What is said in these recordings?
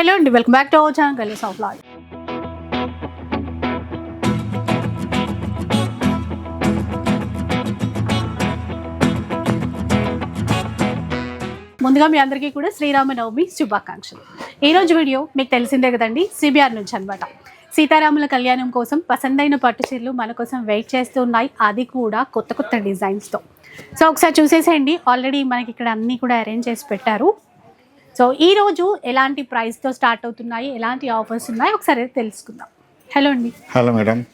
Hello అండి welcome back to our channel గలీస్ of లాడ్. ముందుగా మీ అందరికీ కూడా శ్రీరామనవమి శుభాకాంక్షలు. ఈ రోజు వీడియో మీకు తెలిసిందే కదండి సిబిఆర్ నుంచి అనమాట సీతారాముల కళ్యాణం కోసం పసందైన పట్టు చీరలు మన కోసం వెయిట్ చేస్తున్నాయి అది కూడా కొత్త కొత్త డిజైన్స్తో. సో ఒకసారి చూసేసేయండి. ఆల్రెడీ మనకి ఇక్కడ అన్నీ కూడా అరేంజ్ చేసి పెట్టారు. సో ఈ రోజు ఎలాంటి ప్రైస్తో స్టార్ట్ అవుతున్నాయి? ఎలాంటి ఆఫర్స్ ఉన్నాయి? ఒకసారి తెలుసుకుందాం. హలో అండి. హలో మేడం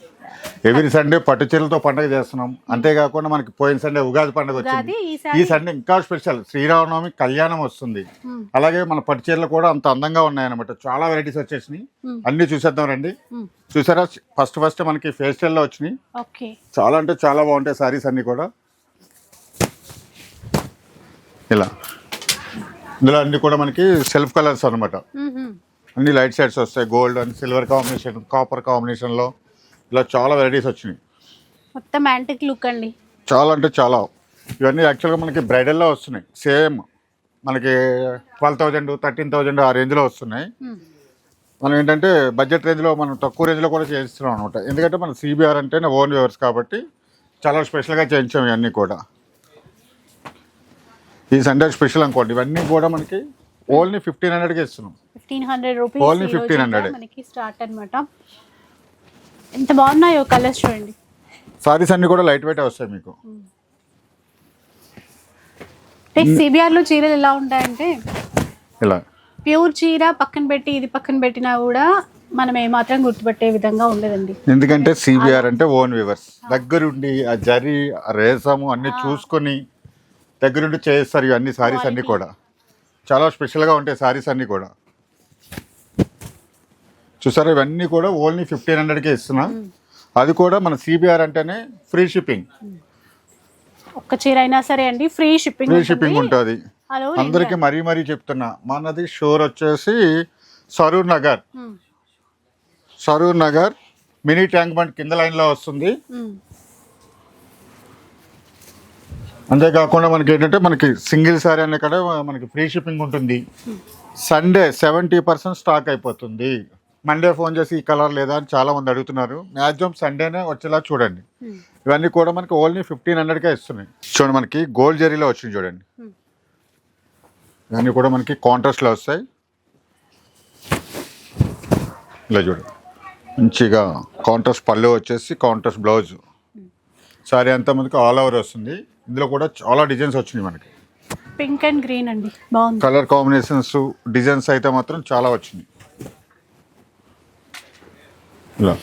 ఎవ్రీ సండే పట్టు చీరలతో పండుగ చేస్తున్నాం. అంతేకాకుండా మనకి పోయిన సండే ఉగాది పండుగ వచ్చింది. ఈ సండే ఇంకా స్పెషల్ శ్రీరామనవమి కళ్యాణం వస్తుంది. మ్మ్. అలాగే మన పట్టు చీరలు కూడా అంత అందంగా ఉన్నాయన్నమాట. చాలా వెరైటీస్ వచ్చేసినాయి. మ్మ్. అన్ని చూసేద్దాం రండి. మ్మ్. చూసారా? ఫస్ట్ ఫస్ట్ మనకి ఫేస్టైల్లో వచ్చినాయి. చాలా అంటే చాలా బాగుంటాయి సారీస్ అన్ని కూడా. ఇలా. ఇందులో అన్ని కూడా మనకి సెల్ఫ్ కలర్స్ మ్మ్హ్మ్. అన్ని లైట్ షేడ్స్ వస్తాయి. Gold and silver combination copper కాంబినేషన్లో ఇలా చాలా వెరైటీస్ వచ్చినాయి. మొత్తం యాంటిక్ లుక్ అండి. చాలా అంటే చాలా. ఇవన్నీ యాక్చువల్గా మనకి బ్రైడల్లో వస్తున్నాయి. సేమ్ మనకి ట్వెల్వ్ థౌజండ్ థర్టీన్ థౌజండ్ ఆ రేంజ్లో వస్తున్నాయి. మనం ఏంటంటే బడ్జెట్ రేంజ్లో మనం తక్కువ రేంజ్లో కూడా చేయిస్తున్నాం అనమాట ఎందుకంటే మన సిబిఆర్ అంటేనే ఓన్ వ్యూవర్స్ కాబట్టి చాలా స్పెషల్గా చేయించాం ఇవన్నీ కూడా. ఈ సండే స్పెషల్ అనుకోండి. ఇవన్నీ కూడా మనకి ఓన్లీ ఫిఫ్టీన్ హండ్రెడ్కి ఇస్తున్నాం. ఫిఫ్టీన్ హండ్రెడ్ రూపీస్ రోజు 1500. ఇంకా మనకి స్టార్ట్ అన్నమాట. ఎంత బాగున్నాయో కలర్స్ చూడండి. సారీస్ అన్నీ కూడా లైట్ వెయిట్ వస్తాయి మీకు. అంటే సిబిఆర్లో చీరలు ఎలా ఉంటాయంటే ఇలా ప్యూర్ చీర పక్కన పెట్టి ఇది పక్కన పెట్టినా కూడా మనం ఏమాత్రం గుర్తుపట్టే విధంగా ఉండదండి. ఎందుకంటే సిబిఆర్ అంటే ఓన్ వ్యూవర్స్. దగ్గరుండి ఆ జరి ఆ రేసము అన్ని చూసుకొని దగ్గరుండి చేస్తారు ఇవన్నీ సారీస్ అన్నీ కూడా. చాలా స్పెషల్గా ఉంటాయి సారీస్ అన్నీ కూడా. చూసారా ఇవన్నీ కూడా ఓన్లీ ఫిఫ్టీన్ హండ్రెడ్కే ఇస్తున్నా. అది కూడా మన సిబిఆర్ అంటేనే ఫ్రీ షిప్పింగ్ ఒక్క చీర అయినా సరే అండి ఫ్రీ షిప్పింగ్ ఫ్రీ షిప్పింగ్ ఉంటుంది. అందరికీ మరీ మరీ చెప్తున్నా మనది షోర్ వచ్చేసి Saroor Nagar. Saroor Nagar mini tank bund కింద లైన్లో వస్తుంది. అంతేకాకుండా మనకి ఏంటంటే మనకి సింగిల్ శారీ అనే కాడ మనకి ఫ్రీ షిప్పింగ్ ఉంటుంది. సండే సెవెంటీ పర్సెంట్ స్టాక్ అయిపోతుంది. మండే ఫోన్ చేసి ఈ కలర్ లేదా అని చాలా మంది అడుగుతున్నారు. మ్యాక్సిమం సండేనే వచ్చేలా చూడండి. ఇవన్నీ కూడా మనకి ఓన్లీ ఫిఫ్టీన్ హండ్రెడ్కే ఇస్తున్నాయి. చూడండి మనకి గోల్డ్ జరీలో వచ్చింది చూడండి. ఇవన్నీ కూడా మనకి కాంట్రాస్ట్లో వస్తాయి. ఇలా చూడండి మంచిగా కాంట్రాస్ట్ పళ్ళు వచ్చేసి కాంట్రాస్ట్ బ్లౌజ్. సారీ అంతా మనకి ఆల్ ఓవర్ వస్తుంది. ఇందులో కూడా చాలా డిజైన్స్ వచ్చినాయి మనకి. పింక్ అండ్ గ్రీన్ అండి. బాగుంది. కలర్ కాంబినేషన్స్ డిజైన్స్ అయితే మాత్రం చాలా వచ్చినాయి. ఇలా.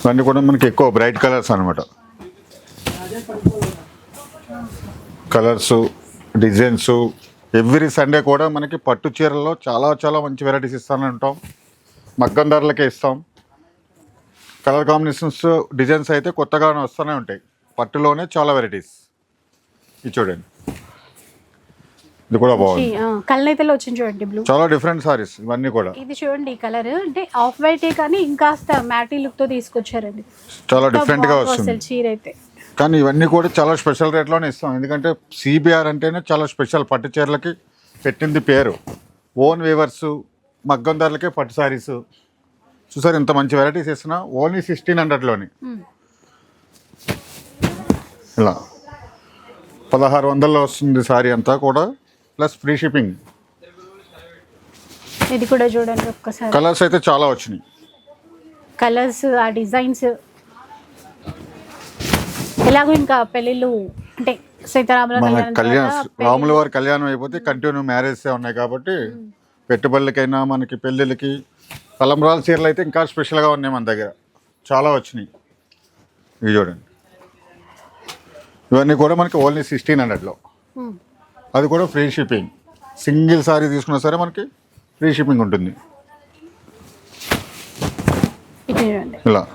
ఇవన్నీ కూడా మనకి ఎక్కువ బ్రైట్ కలర్స్ అనమాట కలర్స్ డిజైన్స్ ఎవ్రీ సండే కూడా మనకి పట్టు చీరల్లో చాలా చాలా మంచి వెరైటీస్ ఇస్తూనే ఉంటాం. మగ్గం ధరలకే ఇస్తాం. కలర్ కాంబినేషన్స్ డిజైన్స్ అయితే కొత్తగా వస్తూనే ఉంటాయి. పట్టులోనే చాలా వెరైటీస్ ఇది చూడండి. ఇది కూడా బాగుంది. కళ్ళనైతేలో వచ్చింది చూడండి బ్లూ చాలా డిఫరెంట్ సారీస్ ఇవన్నీ కూడా. ఇది చూడండి ఈ కలర్ అంటే ఆఫ్ వైట్ కానీ ఇంకాస్త మ్యాటీ లుక్తో తీసుకొచ్చారండి. చాలా డిఫరెంట్గా వస్తుంది. చీర అయితే కానీ ఇవన్నీ కూడా చాలా స్పెషల్ రేట్లోనే ఇస్తాం. ఎందుకంటే సిబిఆర్ అంటేనే చాలా స్పెషల్ పట్టు చీరలకి పెట్టింది పేరు. ఓన్ వీవర్స్ మగ్గం ధరలకే పట్టు సారీస్ చూసారు ఇంత మంచి వెరైటీస్ ఇస్తున్నా ఓన్లీ సిక్స్టీన్ హండ్రెడ్లోని. ఇలా. పదహారు వందల్లో వస్తుంది సారీ అంతా కూడా ప్లస్ ఫ్రీ షిప్పింగ్. ఇది కూడా చూడండి ఒక్కసారి. కలర్స్ అయితే చాలా వచ్చినాయి. కలర్స్ ఆ డిజైన్స్. ఎలాగో ఇంకా పెళ్ళిళ్ళు అంటే మన కళ్యాణం రాముల వారి కళ్యాణం అయిపోతే కంటిన్యూ మ్యారేజ్ ఉన్నాయి కాబట్టి పెట్టుబడులకైనా మనకి పెళ్ళిళ్ళకి తలంబ్రాల చీరలు అయితే ఇంకా స్పెషల్గా ఉన్నాయి మన దగ్గర. చాలా వచ్చినాయి. ఇవి చూడండి. ఇవన్నీ కూడా మనకి ఓన్లీ సిక్స్టీన్ హండ్రెడ్లో. మ్మ్. అది కూడా ఫ్రీ షిప్పింగ్. సింగిల్ సారీ తీసుకున్నా సరే మనకి ఫ్రీ షిప్పింగ్ ఉంటుంది. ఇలా.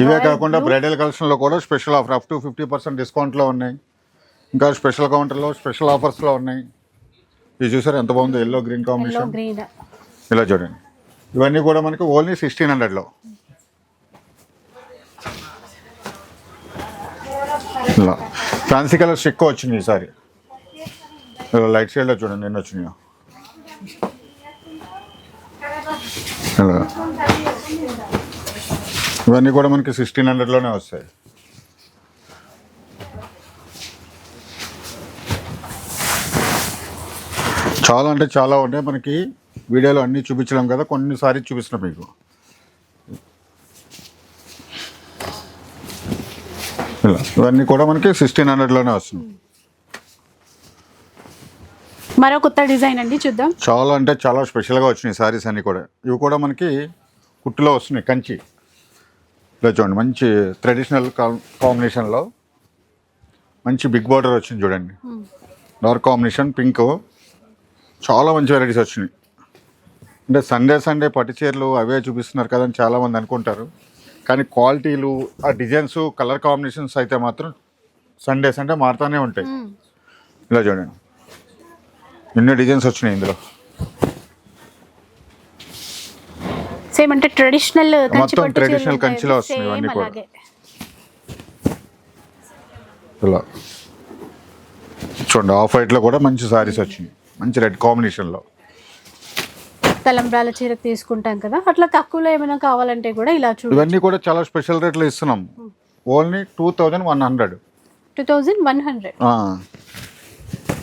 ఇవే కాకుండా బ్రైడల్ కలెక్షన్లో కూడా special offer up to fifty percent డిస్కౌంట్లో ఉన్నాయి. ఇంకా స్పెషల్ కౌంటర్లో స్పెషల్ ఆఫర్స్లో ఉన్నాయి. ఇది చూసారు ఎంత బాగుందో? ఎల్లో గ్రీన్ కాంబినేషన్ ఇలా చూడండి. ఇవన్నీ కూడా మనకి ఓన్లీ సిక్స్టీన్ హండ్రెడ్లో. ఇలా. ఫ్యాన్సీ కలర్స్ ఎక్కువ వచ్చినాయి ఈసారి. ఇలా లైట్ షేడ్లో చూడండి నిన్న వచ్చినాయో. ఇలా. ఇవన్నీ కూడా మనకి సిక్స్టీన్ హండ్రెడ్లోనే వస్తాయి. చాలా అంటే చాలా ఉన్నాయి మనకి వీడియోలో అన్నీ చూపించలేం కదా కొన్నిసారి చూపిస్తున్నాం మీకు. ఇలా ఇవన్నీ కూడా మనకి సిక్స్టీన్ హండ్రెడ్లోనే వస్తుంది మరో కొత్త డిజైన్ అండి చూద్దాం. చాలా అంటే చాలా స్పెషల్గా వచ్చినాయి సారీస్ అన్నీ కూడా. ఇవి కూడా మనకి కుట్టులో వస్తున్నాయి కంచి. ఇలా చూడండి మంచి ట్రెడిషనల్ కాంబినేషన్లో మంచి బిగ్ బార్డర్ వచ్చింది చూడండి. డార్క్ కాంబినేషన్ పింక్ చాలా మంచి వెరైటీస్ వచ్చినాయి. అంటే సండే సండే పట్టు చీరలు అవే చూపిస్తున్నారు కదా అని చాలామంది అనుకుంటారు. కానీ క్వాలిటీలు ఆ డిజైన్స్ కలర్ కాంబినేషన్స్ అయితే మాత్రం సండే సండే మారుతూనే ఉంటాయి. ఇలా చూడండి. ఎన్నో డిజైన్స్ వచ్చినాయి ఇందులో. సేమ్ అంటే ట్రెడిషనల్ మొత్తం traditional కంచిలో వస్తున్నాయి ఇవన్నీ కూడా. ఇలా. చూడండి ఆఫ్ వైట్లో కూడా మంచి సారీస్ వచ్చినాయి. మంచి రెడ్ కాంబినేషన్లో తలంబ్రాల చీర తీసుకుంటాం కదా. అట్లా తక్కువలో ఏమైనా కావాలంటే కూడా ఇలా చూడు ఇవన్నీ కూడా చాలా స్పెషల్ రేట్లో ఇస్తున్నాం. Only two thousand one hundred. Two thousand one hundred.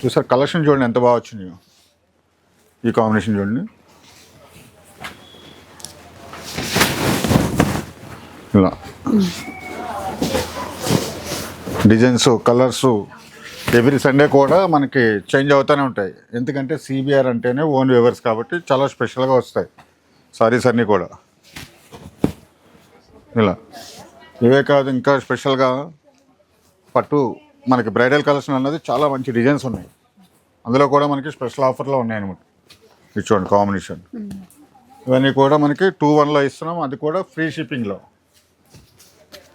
చూసారు కలెక్షన్ చూడండి ఎంత బాగా వచ్చినాయో ఈ కాంబినేషన్ చూడండి. ఇలా. డిజైన్స్ కలర్స్ ఎవ్రీ సండే కూడా మనకి చేంజ్ అవుతూనే ఉంటాయి. ఎందుకంటే సిబిఆర్ అంటేనే ఓన్ వ్యూవర్స్ కాబట్టి చాలా స్పెషల్గా వస్తాయి. సారీస్ అన్నీ కూడా. ఇలా. ఇవే కాదు ఇంకా స్పెషల్గా పట్టు మనకి బ్రైడల్ కలెక్షన్ అన్నది చాలా మంచి డిజైన్స్ ఉన్నాయి. అందులో కూడా మనకి స్పెషల్ ఆఫర్లో ఉన్నాయి అనమాట ఇది చూడండి కాంబినేషన్ ఇవన్నీ కూడా మనకి టూ వన్లో ఇస్తున్నాం. అది కూడా ఫ్రీ షిప్పింగ్లో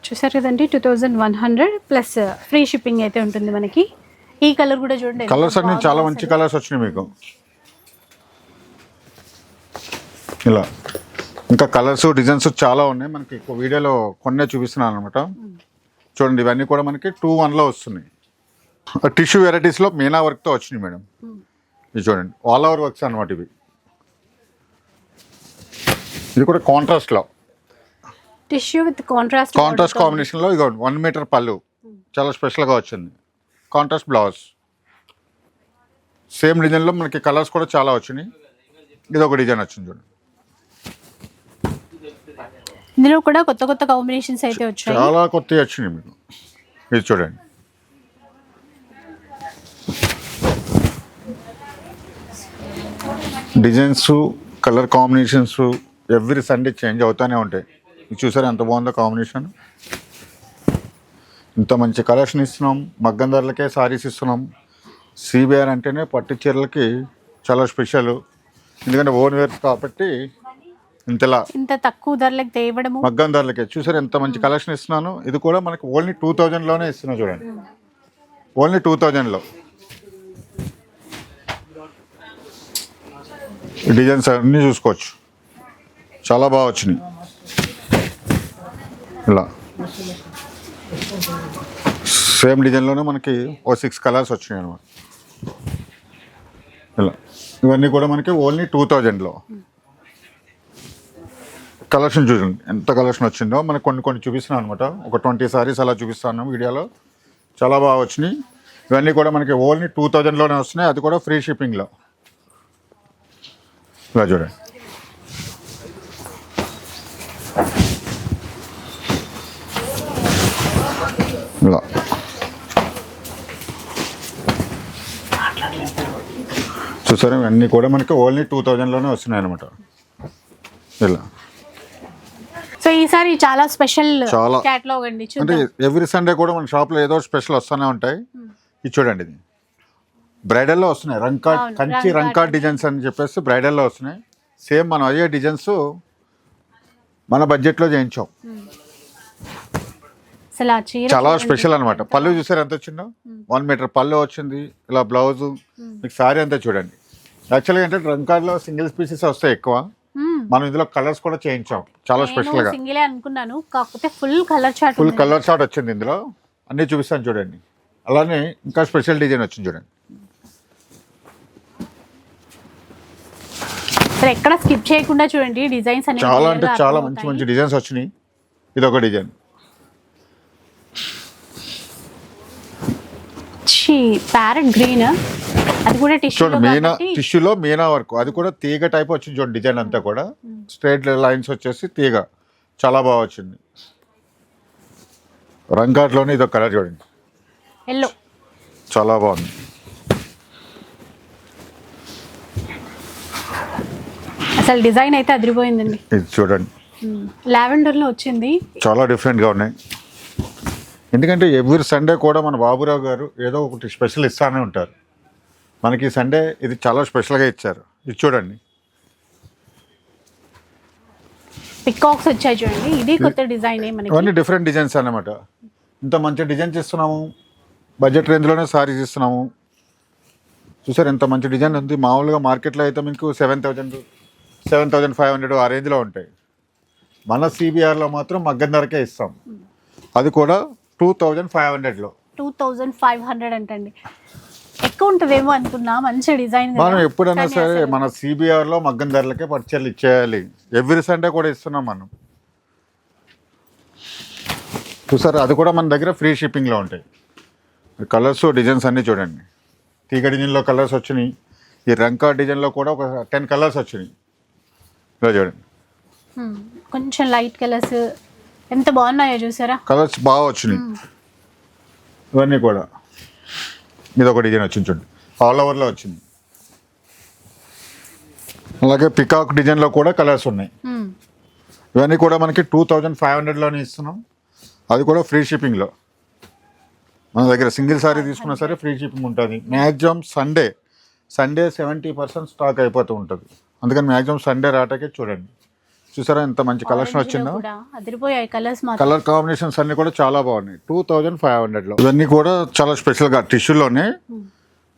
చూసారు కదండి? Two thousand one hundred plus free shipping అయితే ఉంటుంది మనకి. ఈ కలర్ కూడా చూడండి కలర్స్ అన్ని చాలా. మంచి కలర్స్ వచ్చినాయి మీకు. ఇలా. ఇంకా కలర్స్ డిజైన్స్ చాలా ఉన్నాయి. మనకి వీడియోలో కొన్నే చూపిస్తున్నాను అనమాట చూడండి ఇవన్నీ కూడా మనకి టూ వన్లో వస్తున్నాయి. టిష్యూ వెరైటీస్లో మీనా వర్క్తో వచ్చినాయి మేడం. ఇది చూడండి ఆల్ ఓవర్ వర్క్స్ అనమాట ఇవి. ఇది కూడా కాంట్రాస్ట్లో టిష్యూ విత్ కాంట్రాస్ట్ కాంట్రాస్ట్ కాంబినేషన్లో ఇక వన్ మీటర్ పళ్ళు. చాలా స్పెషల్గా వచ్చింది. Contrast blouse. సేమ్ డిజైన్లో మనకి కలర్స్ కూడా చాలా వచ్చినాయి. ఇది ఒక డిజైన్ వచ్చింది చూడండి. ఇందులో కూడా కొత్త కొత్త కాంబినేషన్స్ అయితే వచ్చాయి. చాలా కొత్తవి వచ్చినాయి మీకు. ఇది చూడండి. Designs colour combinations every Sunday change అవుతూనే ఉంటాయి. ఇది చూసారా ఎంత బాగుందో కాంబినేషన్? ఇంత మంచి కలెక్షన్ ఇస్తున్నాం మగ్గం ధరలకే సారీస్ ఇస్తున్నాం. సిబిఆర్ అంటేనే పట్టు చీరలకి చాలా స్పెషల్. ఎందుకంటే ఓన్ వేర్స్ కాబట్టి ఇంతలా ఇంత తక్కువ ధరలకు తేవడము. మగ్గం ధరలకే. చూసారు ఎంత మంచి కలెక్షన్ ఇస్తున్నాను. ఇది కూడా మనకి ఓన్లీ టూ థౌజండ్లోనే ఇస్తున్నా చూడండి. ఓన్లీ టూ థౌజండ్లో డిజైన్స్ అన్నీ చూసుకోవచ్చు. చాలా బాగా వచ్చినాయి. ఇలా. సేమ్ డిజైన్లోనే మనకి ఓ సిక్స్ కలర్స్ వచ్చినాయి అనమాట ఇలా. ఇవన్నీ కూడా మనకి ఓన్లీ టూ థౌజండ్లో కలెక్షన్ చూడండి. ఎంత కలెక్షన్ వచ్చిందో మనకు కొన్ని కొన్ని చూపిస్తున్నాను అనమాట ఒక ట్వంటీ సారీస్ అలా చూపిస్తాను వీడియోలో. చాలా బాగా వచ్చినాయి. ఇవన్నీ కూడా మనకి ఓన్లీ టూ థౌజండ్లోనే వస్తున్నాయి. అది కూడా ఫ్రీ షిప్పింగ్లో ఇలా చూడండి. ఇలా. చూసారా? ఇవన్నీ కూడా మనకి ఓన్లీ టూ థౌజండ్లోనే వస్తున్నాయి అనమాట ఇలా. సో ఈసారి చాలా స్పెషల్ చాలా. క్యాట్లాగ్ అండి అంటే ఎవ్రీ సండే కూడా మన షాప్లో ఏదో స్పెషల్ వస్తూనే ఉంటాయి. ఇది చూడండి ఇది. బ్రైడల్లో వస్తున్నాయి. రంకా కంచి రంకా డిజైన్స్ అని చెప్పేసి బ్రైడల్లో వస్తున్నాయి. సేమ్ మనం అయ్యే డిజైన్స్ మన బడ్జెట్లో చేయించాం. చీర చాలా. స్పెషల్ అనమాట పళ్ళు చూసారు? ఎంత వచ్చిందో? వన్ మీటర్ పళ్ళు వచ్చింది. ఇలా బ్లౌజ్ మీకు సారీ అంతా చూడండి. యాక్చువల్గా ఏంటంటే రంకాల్లో సింగిల్ పీసెస్ వస్తాయి ఎక్కువ. మ్మ్. మనం ఇందులో కలర్స్ కూడా చేయించాం. చాలా నేను స్పెషల్గా సింగిలే అనుకున్నాను. కాకపోతే full colour chart full colour shot వచ్చింది ఇందులో. అన్నీ చూపిస్తాను చూడండి. అలానే ఇంకా స్పెషల్ డిజైన్ వచ్చింది చూడండి. ఎక్కడ స్కిప్ చేయకుండా చూడండి. డిజైన్స్ అనేవి చాలా అంటే గా చాలా మంచి. మంచి డిజైన్స్ వచ్చినాయి. ఇది ఒక డిజైన్ ప్యారెట్ గ్రీన్ అది కూడా చూడండి మీనా టిష్యూలో మీనా వర్క్. అది కూడా తీగ టైప్ వచ్చింది చూడండి డిజైన్ అంతా కూడా. స్ట్రైట్ లైన్స్ వచ్చేసి తీగ. చాలా బాగా వచ్చింది. రంగాట్లోనే ఇది ఒక కలర్ చూడండి. ఎల్లో చాలా బాగుంది. అసలు డిజైన్ అయితే అదిరిపోయిందండి. ఇది చూడండి. లావెండర్లో వచ్చింది. చాలా డిఫరెంట్గా ఉన్నాయి. ఎందుకంటే ఎవ్రీ సండే కూడా మన బాబురావు గారు ఏదో ఒకటి స్పెషల్ ఇస్తానే ఉంటారు. మనకి సండే ఇది చాలా స్పెషల్గా ఇచ్చారు. ఇది చూడండి. పికాక్స్ వచ్చాయి చూడండి. ఇది కొత్త డిజైన్ మనకి. ఇవన్నీ డిఫరెంట్ డిజైన్స్ అన్నమాట. ఇంత మంచి డిజైన్స్ ఇస్తున్నాము. బడ్జెట్ రేంజ్లోనే సారీస్ ఇస్తున్నాము. చూసారు ఎంత మంచి డిజైన్ ఉంది. మామూలుగా మార్కెట్లో అయితే మీకు seven thousand seven thousand five hundred ఆ రేంజ్లో ఉంటాయి. మన సిబిఆర్లో మాత్రం మగ్గం ధరకే ఇస్తాం. అది కూడా టూ థౌజండ్ ఫైవ్ హండ్రెడ్లో టూ థౌజండ్ ఫైవ్ హండ్రెడ్ అంటండి. ఎక్కువ ఉంటుందేమో అనుకున్నా మంచి డిజైన్ మనం ఎప్పుడైనా సరే మన సిబిఆర్లో మగ్గం ధరలకే పర్చేలు ఇచ్చేయాలి. ఎవ్రీ సండే కూడా ఇస్తున్నాం మనం. చూసారు? అది కూడా మన దగ్గర ఫ్రీ షిప్పింగ్లో ఉంటాయి. కలర్స్ డిజైన్స్ అన్నీ చూడండి. తీగ డిజైన్లో కలర్స్ వచ్చినాయి. ఈ రంకా డిజైన్లో కూడా ఒక టెన్ కలర్స్ వచ్చినాయి. ఇలా చూడండి. కొంచెం లైట్ కలర్స్ ఎంత బాగున్నాయో చూసారా? కలర్స్ బాగా వచ్చినాయి. ఇవన్నీ కూడా. ఇది ఒక డిజైన్ వచ్చింది చూడండి ఆల్ ఓవర్లో వచ్చింది. అలాగే పికాక్ డిజైన్లో కూడా కలర్స్ ఉన్నాయి. Hmm. ఇవన్నీ కూడా మనకి టూ థౌజండ్ ఫైవ్ హండ్రెడ్లోనే ఇస్తున్నాం. అది కూడా ఫ్రీ షిప్పింగ్లో మన దగ్గర సింగిల్ సారీ తీసుకున్నా సరే ఫ్రీ షిప్పింగ్ ఉంటుంది. Maximum Sunday Sunday seventy percent stock అయిపోతూ ఉంటుంది. అందుకని మ్యాక్సిమం సండే రాటకే చూడండి. చూసారా ఎంత మంచి కలెక్షన్ వచ్చిందో? అదిరిపోయాయి కలర్స్ కలర్ కాంబినేషన్స్ అన్ని కూడా చాలా బాగున్నాయి. టూ థౌజండ్ ఫైవ్ హండ్రెడ్లో ఇవన్నీ కూడా చాలా స్పెషల్గా టిష్యూలోనే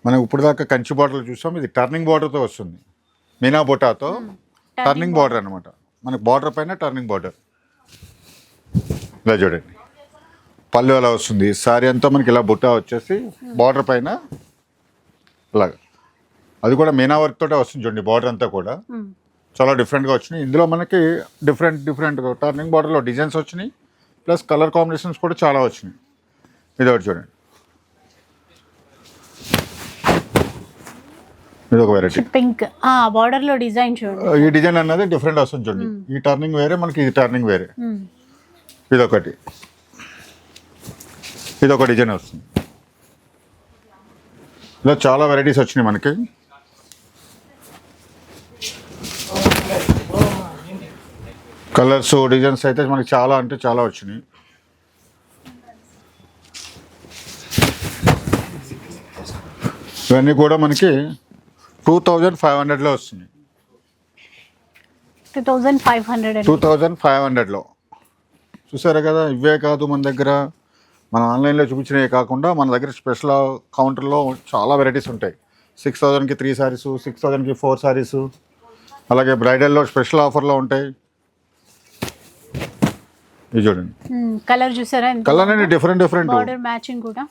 మనం ఇప్పుడు దాకా కంచి బార్డర్ చూసాం ఇది టర్నింగ్ బార్డర్తో వస్తుంది. మీనా బొటాతో టర్నింగ్ బార్డర్ అనమాట మనకి బార్డర్ పైన టర్నింగ్ బార్డర్ ఇలా చూడండి. పళ్ళు ఎలా వస్తుంది. సారీ అంతా మనకి ఇలా బుట్ట వచ్చేసి బార్డర్ పైన ఇలాగా. అది కూడా మీనా వర్క్ తోటే వస్తుంది చూడండి బార్డర్ అంతా కూడా. Hmm. చాలా డిఫరెంట్గా వచ్చినాయి. ఇందులో మనకి డిఫరెంట్ డిఫరెంట్ టర్నింగ్ బార్డర్లో డిజైన్స్ వచ్చినాయి. ప్లస్ కలర్ కాంబినేషన్స్ కూడా చాలా వచ్చినాయి. ఇది ఒకటి చూడండి. ఇది ఒక వెరైటీ పింక్ ఆ బార్డర్లో డిజైన్ చూడండి. ఈ డిజైన్ అన్నది డిఫరెంట్ వస్తుంది చూడండి. ఈ టర్నింగ్ వేరే మనకి ఇది టర్నింగ్ వేరే. Hmm. ఇది ఒకటి ఇది ఒక డిజైన్ వస్తుంది. ఇలా చాలా వెరైటీస్ వచ్చినాయి మనకి. కలర్స్ డిజైన్స్ అయితే మనకి చాలా అంటే చాలా వచ్చినాయి. ఇవన్నీ కూడా మనకి టూ థౌజండ్ ఫైవ్ హండ్రెడ్లో వస్తుంది two thousand five hundred two thousand five హండ్రెడ్లో చూసారా కదా ఇవే కాదు మన దగ్గర. మన ఆన్లైన్లో చూపించినవి కాకుండా మన దగ్గర స్పెషల్ కౌంటర్లో చాలా వెరైటీస్ ఉంటాయి. సిక్స్ థౌజండ్కి త్రీ సారీస్ సిక్స్ థౌజండ్కి ఫోర్ సారీస్ అలాగే బ్రైడల్లో స్పెషల్ ఆఫర్లో ఉంటాయి. ఇది చూడండి కలర్ చూసారా? కలర్ అనేది డిఫరెంట్ డిఫరెంట్ బార్డర్ మ్యాచింగ్ కూడా.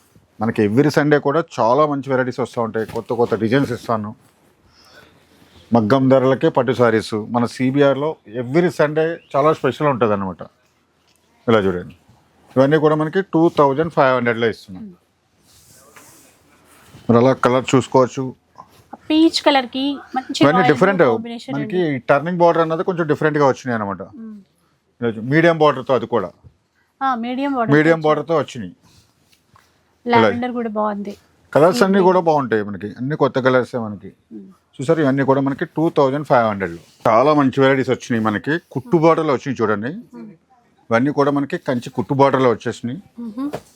మనకి ఎవ్రీ సండే కూడా చాలా మంచి వెరైటీస్ వస్తూ ఉంటాయి. కొత్త కొత్త డిజైన్స్ ఇస్తాను. మగ్గం ధరలకే పట్టు సారీస్ మన సిబిఆర్లో ఎవ్రీ సండే చాలా స్పెషల్ ఉంటుంది అనమాట ఇలా చూడండి. ఇవన్నీ కూడా మనకి టూ థౌజండ్ ఫైవ్ హండ్రెడ్లో ఇస్తున్నాం. మరి అలా కలర్ చూసుకోవచ్చు. పీచ్ కలర్కి మంచి డిఫరెంట్ మనకి టర్నింగ్ బార్డర్ అన్నది కొంచెం డిఫరెంట్గా వచ్చినాయి అనమాట మీడియం బార్డర్తో అది కూడా. మీడియం బార్డర్ మీడియం బార్డర్తో వచ్చినాయి. లావెండర్ కూడా బాగుంది. కలర్స్ అన్నీ కూడా బాగుంటాయి మనకి. అన్ని కొత్త కలర్స్ మనకి. చూసారు ఇవన్నీ కూడా మనకి టూ థౌజండ్ ఫైవ్ హండ్రెడ్లో చాలా మంచి వెరైటీస్ వచ్చినాయి మనకి. కుట్టు బార్డర్లో వచ్చినాయి చూడండి. ఇవన్నీ కూడా మనకి కంచి కుట్టు బార్డర్లో వచ్చేసినాయి.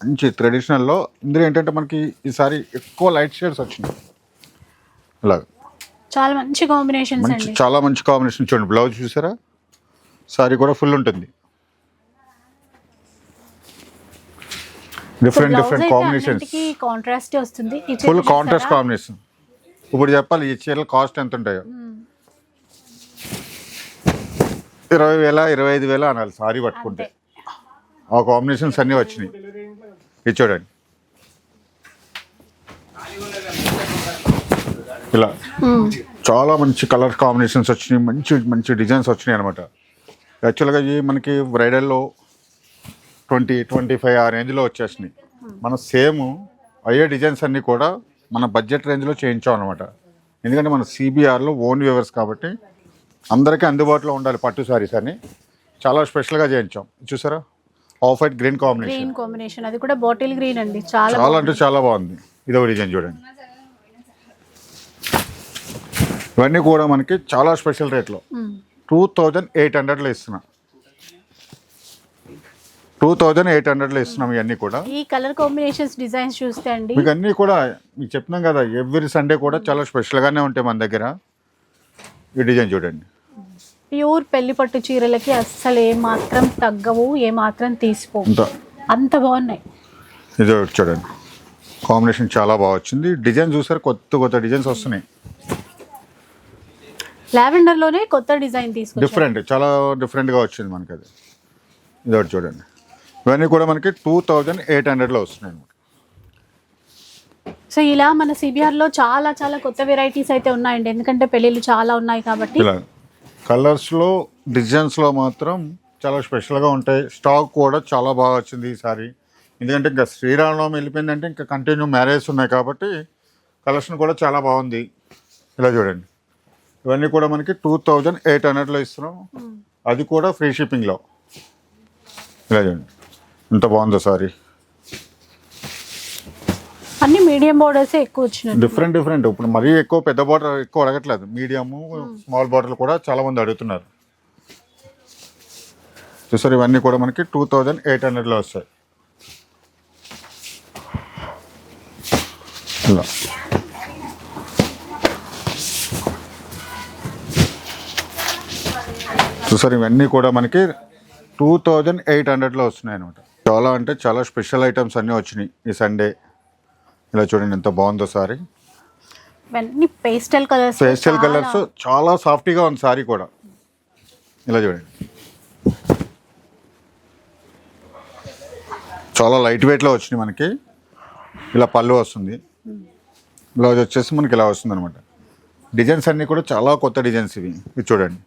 మంచి ట్రెడిషనల్లో ఇందులో ఏంటంటే మనకి ఈసారి ఎక్కువ లైట్ షేడ్స్ వచ్చినాయి. ఇలా చాలా మంచి అండి. చాలా మంచి కాంబినేషన్ చూడండి. బ్లౌజ్ చూసారా? సారీ కూడా ఫుల్ ఉంటుంది. డిఫరెంట్ డిఫరెంట్ కాంబినేషన్స్ కాంట్రాస్ట్ వస్తుంది? ఫుల్? కాంట్రాస్ట్ కాంబినేషన్ ఇప్పుడు చెప్పాలి ఈ చీరల కాస్ట్ ఎంత ఉంటాయో ఇరవై వేల ఇరవై ఐదు వేల అనాలి సారీ పట్టుకుంటే. ఆ కాంబినేషన్స్ అన్నీ వచ్చినాయి. ఇది చూడండి. ఇలా. చాలా మంచి కలర్ కాంబినేషన్స్ వచ్చినాయి మంచి మంచి డిజైన్స్ వచ్చినాయి అనమాట యాక్చువల్గా ఇవి మనకి బ్రైడల్లో ట్వంటీ ట్వంటీ ఫైవ్ ఆ రేంజ్లో వచ్చేసినాయి. మన సేమ్ అయ్యే డిజైన్స్ అన్నీ కూడా మన బడ్జెట్ రేంజ్లో చేయించాం అనమాట ఎందుకంటే మన సిబిఆర్లో ఓన్ వ్యూవర్స్ కాబట్టి అందరికీ అందుబాటులో ఉండాలి పట్టు సారీస్ అని చాలా స్పెషల్గా చేయించాం. చూసారా? Off white green combination. Green combination. అది కూడా బాటిల్ గ్రీన్ అండి. చాలా చాలా అంటే చాలా బాగుంది. ఇదో డిజైన్ చూడండి. ఇవన్నీ కూడా మనకి చాలా స్పెషల్ రేట్లో. టూ థౌజండ్ ఎయిట్ హండ్రెడ్లో ఇస్తున్నా. టూ థౌజండ్ ఎయిట్ హండ్రెడ్లో ఇస్తున్నాం ఇవన్నీ కూడా. ఈ కలర్ కాంబినేషన్స్ డిజైన్స్ చూస్తే అండి. మీకు అన్నీ కూడా మీకు చెప్తున్నాం కదా ఎవ్రీ సండే కూడా చాలా స్పెషల్గానే ఉంటాయి మన దగ్గర. ఈ డిజైన్ చూడండి. ప్యూర్ పెళ్ళి పట్టు చీరలకి అస్సలు ఏ మాత్రం తగ్గవు ఏ మాత్రం తీసిపోవు అంత బాగున్నాయి. ఇది చూడండి. కాంబినేషన్ చాలా బాగా వచ్చింది. డిజైన్ చూసారు కొత్త కొత్త డిజైన్స్ వస్తున్నాయి. లావెండర్లోనే కొత్త డిజైన్ తీసుకొచ్చారు. డిఫరెంట్ చాలా డిఫరెంట్గా వచ్చింది మనకి అది ఇది ఒకటి చూడండి. ఇవన్నీ కూడా మనకి టూ థౌజండ్ ఎయిట్ హండ్రెడ్లో వస్తున్నాయి అన్నమాట. సో ఇలా మన సిబిఆర్లో చాలా చాలా కొత్త వెరైటీస్ అయితే ఉన్నాయండి. ఎందుకంటే పెళ్ళిళ్ళు చాలా ఉన్నాయి కాబట్టి. ఇలా కలర్స్లో డిజైన్స్లో మాత్రం చాలా స్పెషల్గా ఉంటాయి. స్టాక్ కూడా చాలా బాగా వచ్చింది ఈసారి ఎందుకంటే ఇంకా శ్రీరామనవమి వెళ్ళిపోయిందంటే ఇంకా కంటిన్యూ మ్యారేజ్ ఉన్నాయి కాబట్టి కలెక్షన్ కూడా చాలా బాగుంది. ఇలా చూడండి. ఇవన్నీ కూడా మనకి టూ థౌజండ్ ఎయిట్ హండ్రెడ్లో ఇస్తున్నాం. అది కూడా ఫ్రీ షిప్పింగ్లో ఇలా చూడండి. ఎంత బాగుందో సారీ. అన్ని మీడియం బోర్డర్స్ ఎక్కువ వచ్చినాయి డిఫరెంట్ డిఫరెంట్. ఇప్పుడు మరీ ఎక్కువ పెద్ద బార్డర్ ఎక్కువ అడగట్లేదు. మీడియము స్మాల్ బార్డర్ కూడా చాలా మంది అడుగుతున్నారు. చూసారు ఇవన్నీ కూడా మనకి టూ థౌజండ్ ఎయిట్ హండ్రెడ్లో వస్తాయి. ఇలా. చూసారు ఇవన్నీ కూడా మనకి టూ థౌజండ్ ఎయిట్ హండ్రెడ్లో వస్తున్నాయి అనమాట చాలా అంటే చాలా స్పెషల్ ఐటమ్స్ అన్నీ వచ్చినాయి ఈ సండే. ఇలా చూడండి ఎంత బాగుందో sari. Pastel colours. Pastel colours చాలా సాఫ్ట్గా ఉంది సారీ కూడా. ఇలా చూడండి. చాలా లైట్ వెయిట్లో వచ్చినాయి మనకి. ఇలా పళ్ళు వస్తుంది. బ్లౌజ్ వచ్చేసి మనకి ఇలా వస్తుంది అనమాట డిజైన్స్ అన్నీ కూడా చాలా కొత్త డిజైన్స్ ఇవి. ఇది చూడండి.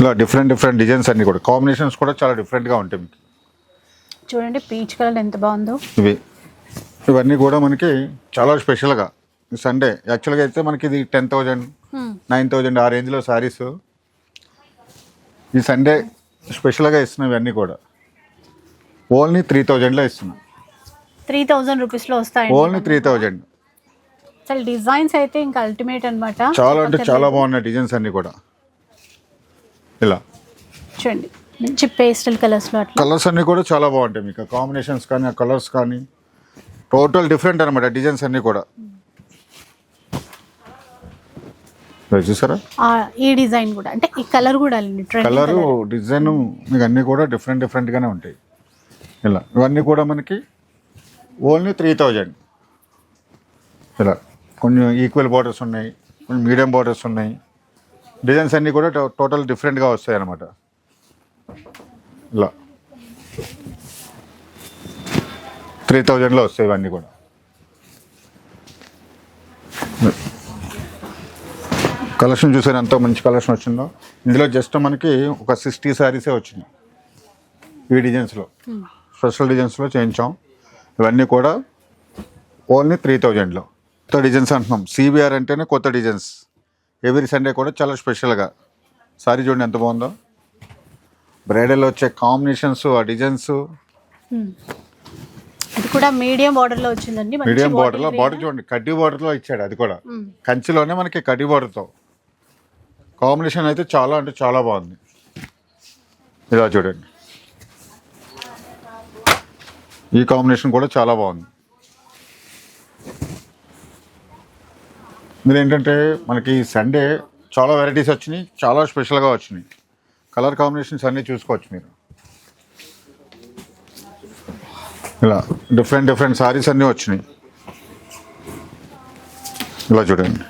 ఇలా డిఫరెంట్ డిఫరెంట్ డిజైన్స్ అన్నీ కూడా. కాంబినేషన్స్ కూడా చాలా డిఫరెంట్గా ఉంటాయి మీకు. చూడండి పీచ్ కలర్ ఎంత బాగుందో. ఇవి. ఇవన్నీ కూడా మనకి చాలా స్పెషల్గా సండే యాక్చువల్గా అయితే మనకి ఇది టెన్ థౌజండ్. నైన్ థౌజండ్ ఆ రేంజ్లో శారీస్ ఈ సండే స్పెషల్గా ఇస్తున్నాం ఇవన్నీ కూడా. ఓన్లీ త్రీ థౌజండ్లో ఇస్తున్నాం. త్రీ థౌజండ్ రూపీస్లో వస్తాయండి ఓన్లీ త్రీ థౌజండ్ అసలు డిజైన్స్ అయితే ఇంకా అల్టిమేట్ అనమాట చాలా అంటే చాలా బాగున్నాయి డిజైన్స్ అన్నీ కూడా. ఇలా. చూడండి. మంచి పేస్టల్ కలర్స్ అట్లా కలర్స్ అన్నీ కూడా చాలా బాగుంటాయి మీకు. కాంబినేషన్స్ కానీ ఆ కలర్స్ కానీ. టోటల్ డిఫరెంట్ అనమాట డిజైన్స్ అన్నీ కూడా. చూసారా? ఈ డిజైన్ కూడా. అంటే ఈ కలర్ కూడా కలరు డిజైన్ మీకు అన్నీ కూడా డిఫరెంట్ డిఫరెంట్గానే ఉంటాయి. ఇలా. ఇవన్నీ కూడా మనకి ఓన్లీ త్రీ థౌజండ్ ఇలా. కొన్ని ఈక్వల్ బార్డర్స్ ఉన్నాయి కొన్ని మీడియం బార్డర్స్ ఉన్నాయి. డిజైన్స్ అన్నీ కూడా టో- టోటల్ డిఫరెంట్గా వస్తాయి అన్నమాట ఇలా. త్రీ థౌజండ్లో వస్తాయి ఇవన్నీ కూడా. కలెక్షన్ చూసారు? ఎంత మంచి కలెక్షన్ వచ్చిందో. ఇందులో జస్ట్ మనకి ఒక సిక్స్టీ శారీసే వచ్చినాయి ఈ డిజైన్స్లో. స్పెషల్ డిజైన్స్లో చేయించాం. ఇవన్నీ కూడా ఓన్లీ త్రీ థౌజండ్లో. కొత్త డిజైన్స్ అంటున్నాం. సిబిఆర్ అంటేనే కొత్త డిజైన్స్. ఎవ్రీ సండే కూడా చాలా స్పెషల్గా. సారీ చూడండి ఎంత బాగుందో. బ్రైడల్ వచ్చే కాంబినేషన్స్ ఆ డిజైన్స్. అది కూడా మీడియం బార్డర్లో వచ్చిందండి మీడియం బార్డర్లో green. బార్డర్ చూడండి కడ్డీ బార్డర్లో ఇచ్చాడు అది కూడా. కంచిలోనే మనకి కడ్డీ బార్డర్తో. కాంబినేషన్ అయితే చాలా అంటే చాలా బాగుంది. ఇలా చూడండి. ఈ కాంబినేషన్ కూడా చాలా బాగుంది. మీరు ఏంటంటే మనకి సండే చాలా వెరైటీస్ వచ్చినాయి చాలా స్పెషల్గా వచ్చినాయి. కలర్ కాంబినేషన్స్ అన్నీ చూసుకోవచ్చు మీరు. ఇలా డిఫరెంట్ డిఫరెంట్ సారీస్ అన్నీ వచ్చినాయి. ఇలా చూడండి.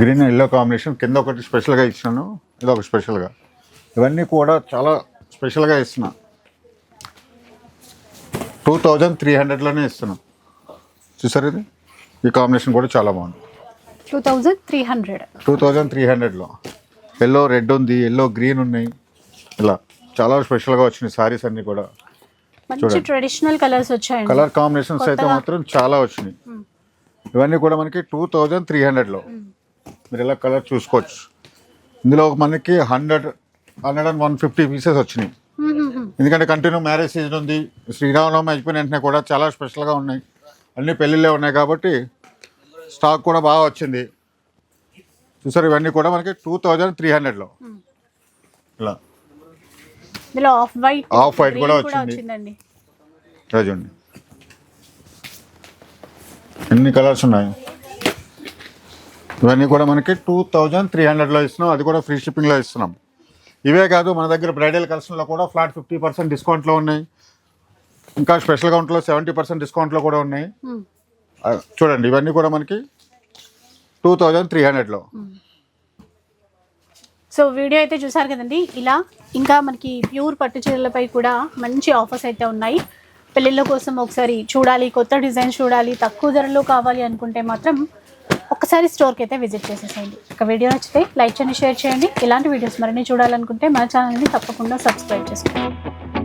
గ్రీన్ ఎల్లో కాంబినేషన్ కింద ఒకటి స్పెషల్గా ఇచ్చినాను ఇది ఒక స్పెషల్గా ఇవన్నీ కూడా చాలా స్పెషల్గా ఇస్తున్నా. టూ థౌజండ్ త్రీ హండ్రెడ్లోనే ఇస్తున్నాం. చూసారు ఇది? ఈ కాంబినేషన్ కూడా చాలా బాగుంది. Two thousand three hundred two thousand three హండ్రెడ్లో ఎల్లో రెడ్ ఉంది ఎల్లో గ్రీన్ ఉన్నాయి. ఇలా చాలా స్పెషల్గా వచ్చినాయి సారీస్ అన్నీ కూడా. మంచి. ట్రెడిషనల్ కలర్స్ వచ్చాయండి. కలర్ కాంబినేషన్స్ అయితే. మాత్రం చాలా వచ్చినాయి. ఇవన్నీ కూడా మనకి టూ థౌజండ్ త్రీ హండ్రెడ్లో మీరు ఇలా కలర్ చూసుకోవచ్చు. ఇందులో మనకి hundred hundred and one fifty pieces వచ్చినాయి. ఎందుకంటే కంటిన్యూ మ్యారేజ్ సీజన్ ఉంది. శ్రీరామనవమి అయిపోయిన వెంటనే కూడా చాలా స్పెషల్గా ఉన్నాయి. అన్ని పెళ్ళిళ్ళే ఉన్నాయి కాబట్టి స్టాక్ కూడా బాగా వచ్చింది. చూసారు ఇవన్నీ కూడా మనకి టూ థౌజండ్ త్రీ హండ్రెడ్లో. ఇలా. ఇందులో ఆఫ్ వైట్ కూడా వచ్చింది. చూడండి. ఎన్ని కలర్స్ ఉన్నాయి? ఇవన్నీ కూడా మనకి టూ థౌజండ్ త్రీ హండ్రెడ్లో ఇస్తున్నాం. అది కూడా ఫ్రీ షిప్పింగ్లో ఇస్తున్నాం. ఇవే కాదు మన దగ్గర బ్రైడల్ కలెక్షన్లో కూడా ఫ్లాట్ ఫిఫ్టీ పర్సెంట్ డిస్కౌంట్లో ఉన్నాయి. ఇంకా స్పెషల్ కౌంట్లో సెవెంటీ పర్సెంట్ డిస్కౌంట్లో కూడా ఉన్నాయి. చూడండి ఇవన్నీ కూడా మనకి టూ థౌజండ్ త్రీ హండ్రెడ్లో. సో వీడియో అయితే చూసారు కదండి? ఇలా ఇంకా మనకి ప్యూర్ పట్టు చీరలపై కూడా మంచి ఆఫర్స్ అయితే ఉన్నాయి. పెళ్ళిళ్ళ కోసం ఒకసారి చూడాలి కొత్త డిజైన్ చూడాలి తక్కువ ధరలో కావాలి అనుకుంటే మాత్రం ఒకసారి స్టోర్కి అయితే విజిట్ చేసేసేయండి. ఒక వీడియో నచ్చితే లైక్ చేయండి షేర్ చేయండి. ఇలాంటి వీడియోస్ మరిన్ని చూడాలనుకుంటే మన ఛానల్ని తప్పకుండా సబ్స్క్రైబ్ చేసుకోండి.